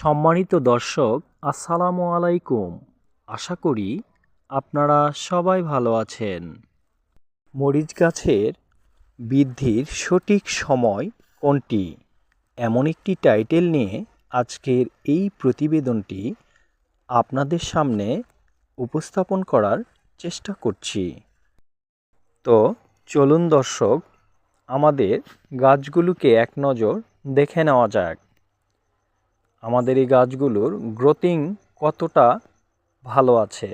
সম্মানিত দর্শক, আসসালামু আলাইকুম। আশা করি আপনারা সবাই ভালো আছেন। মরিচ গাছের বৃদ্ধির সঠিক সময় কোনটি? এমন একটি টাইটেল নিয়ে আজকের এই প্রতিবেদনটি আপনাদের সামনে উপস্থাপন করার চেষ্টা করছি। তো চলুন দর্শক, আমাদের গাছগুলোকে এক নজর দেখে নেওয়া যাক। আমাদের এই গাছগুলোর গ্রোথিং কতটা ভালো আছে?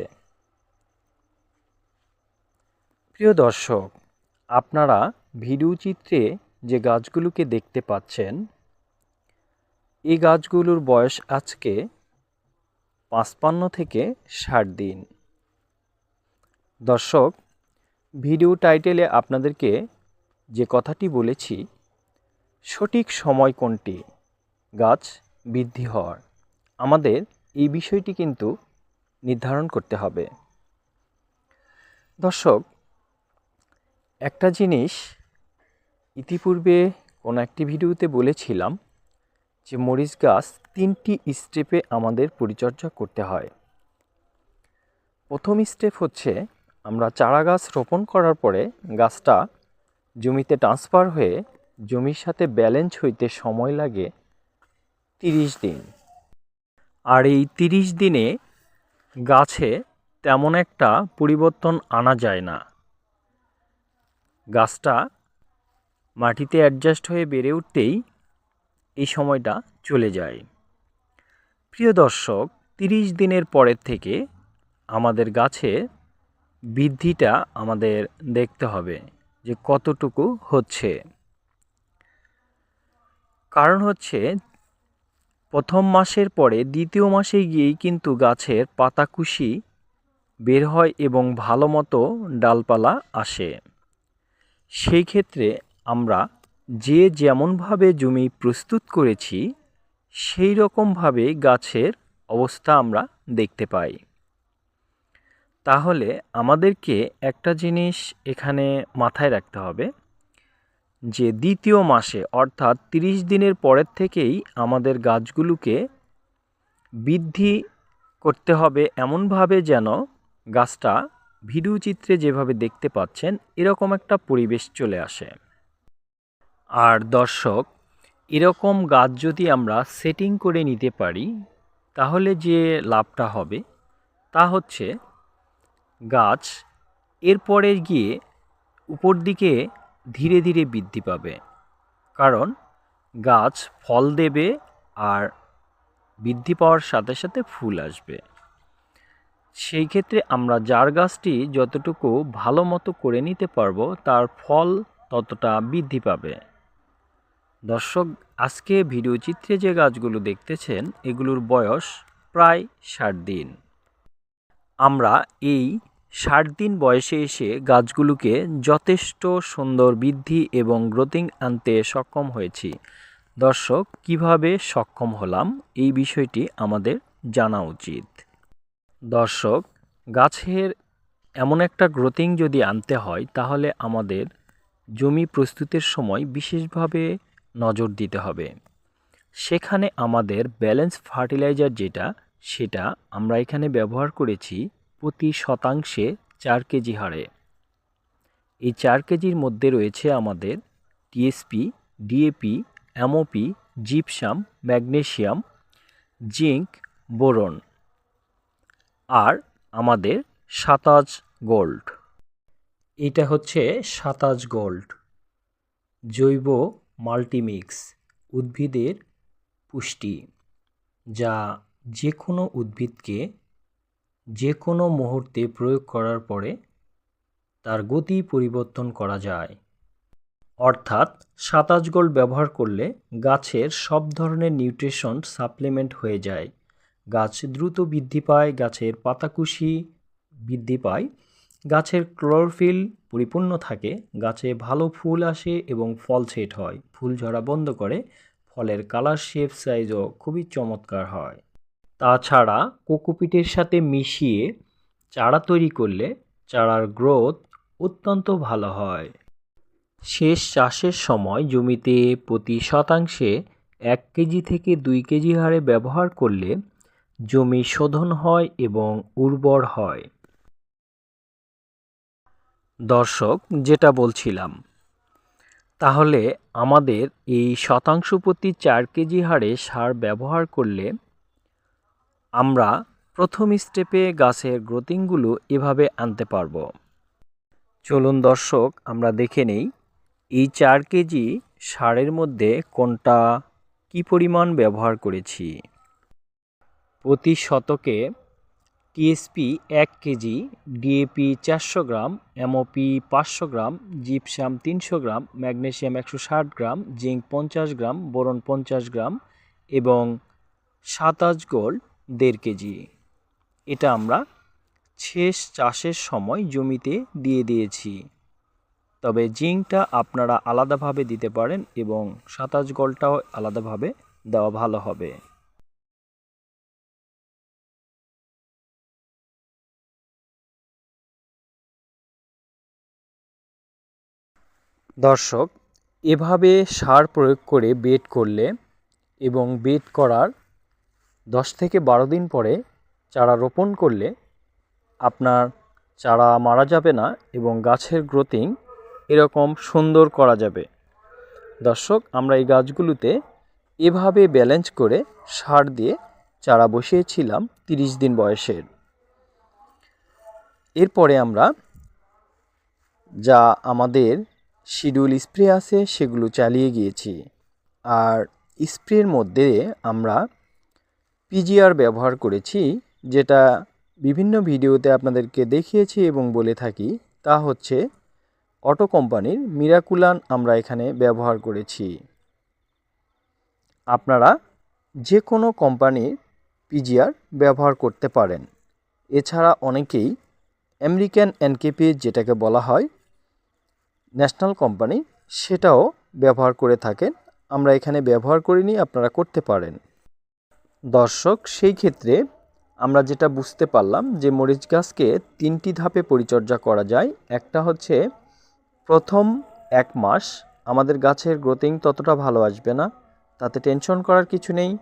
প্রিয় দর্শক, আপনারা ভিডিও চিত্রে যে গাছগুলোকে দেখতে পাচ্ছেন, এই গাছগুলোর বয়স আজকে পাঁচপান্ন থেকে ষাট দিন। দর্শক, ভিডিও টাইটেলে আপনাদেরকে যে কথাটি বলেছি, সঠিক সময় কোনটি? গাছ বৃদ্ধি হওয়ার। আমাদের এই বিষয়টি কিন্তু নির্ধারণ করতে হবে। দর্শক, একটা জিনিস ইতিপূর্বে কোনো একটি ভিডিওতে বলেছিলাম যে মরিচ গাছ তিনটি স্টেপে আমাদের পরিচর্যা করতে হয়। প্রথম স্টেপ হচ্ছে আমরা চারা গাছ রোপণ করার পরে গাছটা জমিতে ট্রান্সফার হয়ে জমির সাথে ব্যালেন্স হইতে সময় লাগে তিরিশ দিন। আর এই তিরিশ দিনে গাছে তেমন একটা পরিবর্তন আনা যায় না। গাছটা মাটিতে অ্যাডজাস্ট হয়ে বেড়ে উঠতেই এই সময়টা চলে যায়। প্রিয় দর্শক, তিরিশ দিনের পরের থেকে আমাদের গাছে বৃদ্ধিটা আমাদের দেখতে হবে যে কতটুকু হচ্ছে। কারণ হচ্ছে প্রথম মাসের পরে দ্বিতীয় মাসে গিয়েই কিন্তু গাছের পাতাকুশি বের হয় এবং ভালো মতো ডালপালা আসে। সেই ক্ষেত্রে আমরা যে যেমনভাবে জমি প্রস্তুত করেছি, সেই রকমভাবে গাছের অবস্থা আমরা দেখতে পাই। তাহলে আমাদেরকে একটা জিনিস এখানে মাথায় রাখতে হবে। যে দ্বিতীয় মাসে, অর্থাৎ তিরিশ দিনের পরের থেকেই আমাদের গাছগুলোকে বৃদ্ধি করতে হবে এমনভাবে যেন গাছটা ভিডিও চিত্রে যেভাবে দেখতে পাচ্ছেন, এরকম একটা পরিবেশ চলে আসে। আর দর্শক, এরকম গাছ যদি আমরা সেটিং করে নিতে পারি, তাহলে যে লাভটা হবে, তা হচ্ছে গাছ এরপরে গিয়ে উপর দিকে ধীরে ধীরে বৃদ্ধি পাবে। কারণ গাছ ফল দেবে আর বৃদ্ধি পাওয়ার সাথে সাথে ফুল আসবে। সেই ক্ষেত্রে আমরা যার গাছটি যতটুকু ভালো মতো করে নিতে পারব, তার ফল ততটা বৃদ্ধি পাবে। দর্শক, আজকে ভিডিও চিত্রে যে গাছগুলো দেখতেছেন, এগুলোর বয়স প্রায় ষাট দিন। আমরা এই ষাট দিন বয়সে এসে গাছগুলোকে যথেষ্ট সুন্দর বৃদ্ধি এবং গ্রোথিং আনতে সক্ষম হয়েছি। দর্শক, কীভাবে সক্ষম হলাম এই বিষয়টি আমাদের জানা উচিত। দর্শক, গাছের এমন একটা গ্রোথিং যদি আনতে হয়, তাহলে আমাদের জমি প্রস্তুতের সময় বিশেষভাবে নজর দিতে হবে। সেখানে আমাদের ব্যালেন্স ফার্টিলাইজার যেটা, সেটা আমরা এখানে ব্যবহার করেছি প্রতি শতাংশে চার কেজি হারে। এই চার কেজির মধ্যে রয়েছে আমাদের TSP DAP MOP gypsum, magnesium, zinc, boron আর আমাদের সাতাজ গোল্ড। এটা হচ্ছে সাতাজ গোল্ড। জৈব মাল্টিমিক্স উদ্ভিদের পুষ্টি যা যে কোনো উদ্ভিদকে যে কোনো মুহূর্তে প্রয়োগ করার পরে তার গতি পরিবর্তন করা যায়। অর্থাৎ সাতাশ গোল্ড ব্যবহার করলে গাছের সব ধরনের নিউট্রিশন সাপ্লিমেন্ট হয়ে যায়। গাছ দ্রুত বৃদ্ধি পায়, গাছের পাতাকুশি বৃদ্ধি পায়, গাছের ক্লোরোফিল পরিপূর্ণ থাকে, গাছে ভালো ফুল আসে এবং ফল সেট হয়। ফুল ঝরা বন্ধ করে, ফলের কালার, শেপ, সাইজও খুবই চমৎকার হয়। তাছাড়া কোকোপিটের সাথে মিশিয়ে চারা তৈরি করলে চারার গ্রোথ অত্যন্ত ভালো হয়। শেষ চাষের সময় জমিতে প্রতি শতাংশে এক কেজি থেকে দুই কেজি হারে ব্যবহার করলে জমি শোধন হয় এবং উর্বর হয়। দর্শক, যেটা বলছিলাম, তাহলে আমাদের এই শতাংশ প্রতি চার কেজি হারে সার ব্যবহার করলে আমরা প্রথম স্টেপে গাছের গ্রোথিংগুলো এভাবে আনতে পারব। চলুন দর্শক, আমরা দেখে নেই এই চার কেজি সারের মধ্যে কোনটা কি পরিমাণ ব্যবহার করেছি। প্রতি শতকে টিএসপি এক কেজি, ডিএপি চারশো গ্রাম, এমওপি পাঁচশো গ্রাম, জিপসাম তিনশো গ্রাম, ম্যাগনেশিয়াম একশো ষাট গ্রাম, জিঙ্ক পঞ্চাশ গ্রাম, বোরন পঞ্চাশ গ্রাম এবং সাতাশ গোল্ড দেড় কেজি। এটা আমরা শেষ চাষের সময় জমিতে দিয়ে দিয়েছি। তবে জিঙ্কটা আপনারা আলাদাভাবে দিতে পারেন এবং সাতাশ গলটাও আলাদাভাবে দেওয়া ভালো হবে। দর্শক, এভাবে সার প্রয়োগ করে বেড করলে এবং বেড করার দশ থেকে বারো দিন পরে চারা রোপণ করলে আপনার চারা মারা যাবে না এবং গাছের গ্রোথিং এরকম সুন্দর করা যাবে। দর্শক, আমরা এই গাছগুলোতে এভাবে ব্যালেন্স করে সার দিয়ে চারা বসিয়েছিলাম তিরিশ দিন বয়সের। এরপরে আমরা যা আমাদের শিডিউল স্প্রে আছে সেগুলো চালিয়ে গিয়েছি। আর স্প্রের মধ্যে আমরা পিজিআর ব্যবহার করেছি, যেটা বিভিন্ন ভিডিওতে আপনাদেরকে দেখিয়েছি এবং বলে থাকি, তা হচ্ছে অটো কোম্পানির মিরাকুলান আমরা এখানে ব্যবহার করেছি। আপনারা যে কোনো কোম্পানির পিজিআর ব্যবহার করতে পারেন। এছাড়া অনেকেই আমেরিকান এনকেপি যেটাকে বলা হয় ন্যাশনাল কোম্পানি সেটাও ব্যবহার করে থাকেন। আমরা এখানে ব্যবহার করিনি, আপনারা করতে পারেন। দর্শক, সেই ক্ষেত্রে আমরা যেটা বুঝতে পারলাম যে মরিচ গাছকে তিনটি ধাপে পরিচর্যা করা যায়। একটা হচ্ছে প্রথম এক মাস আমাদের গাছের গ্রোথিং ততটা ভালো আসবে না, তাতে টেনশন করার কিছু নেই।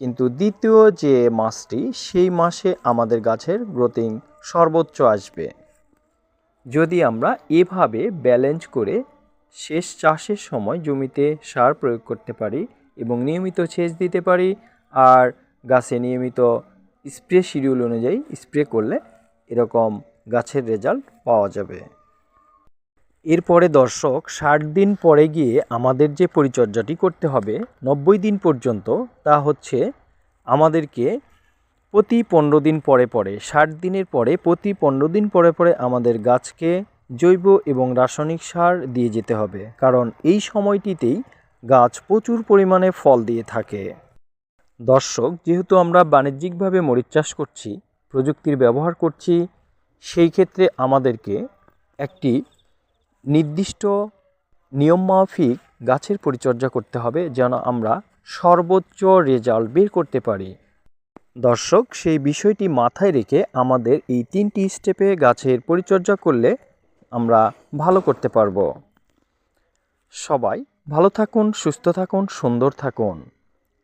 কিন্তু দ্বিতীয় যে মাসটি, সেই মাসে আমাদের গাছের গ্রোথিং সর্বোচ্চ আসবে। যদি আমরা এভাবে ব্যালেন্স করে শেষ চাষের সময় জমিতে সার প্রয়োগ করতে পারি এবং নিয়মিত সেচ দিতে পারি আর গাছে নিয়মিত স্প্রে শিডিউল অনুযায়ী স্প্রে করলে এরকম গাছের রেজাল্ট পাওয়া যাবে। এরপরে দর্শক, ষাট দিন পরে গিয়ে আমাদের যে পরিচর্যাটি করতে হবে, নব্বই দিন পর্যন্ত, তা হচ্ছে আমাদেরকে প্রতি পনেরো দিন পরে পরে, ষাট দিনের পরে, প্রতি পনেরো দিন পরে পরে আমাদের গাছকে জৈব এবং রাসায়নিক সার দিয়ে যেতে হবে। কারণ এই সময়টিতেই গাছ প্রচুর পরিমাণে ফল দিয়ে থাকে। দর্শক, যেহেতু আমরা বাণিজ্যিকভাবে মরিচ চাষ করছি, প্রযুক্তির ব্যবহার করছি, সেই ক্ষেত্রে আমাদেরকে একটি নির্দিষ্ট নিয়ম মাফিক গাছের পরিচর্যা করতে হবে যেন আমরা সর্বোচ্চ রেজাল্ট বের করতে পারি। দর্শক, সেই বিষয়টি মাথায় রেখে আমাদের এই তিনটি স্টেপে গাছের পরিচর্যা করলে আমরা ভালো করতে পারব। সবাই ভালো থাকুন, সুস্থ থাকুন, সুন্দর থাকুন।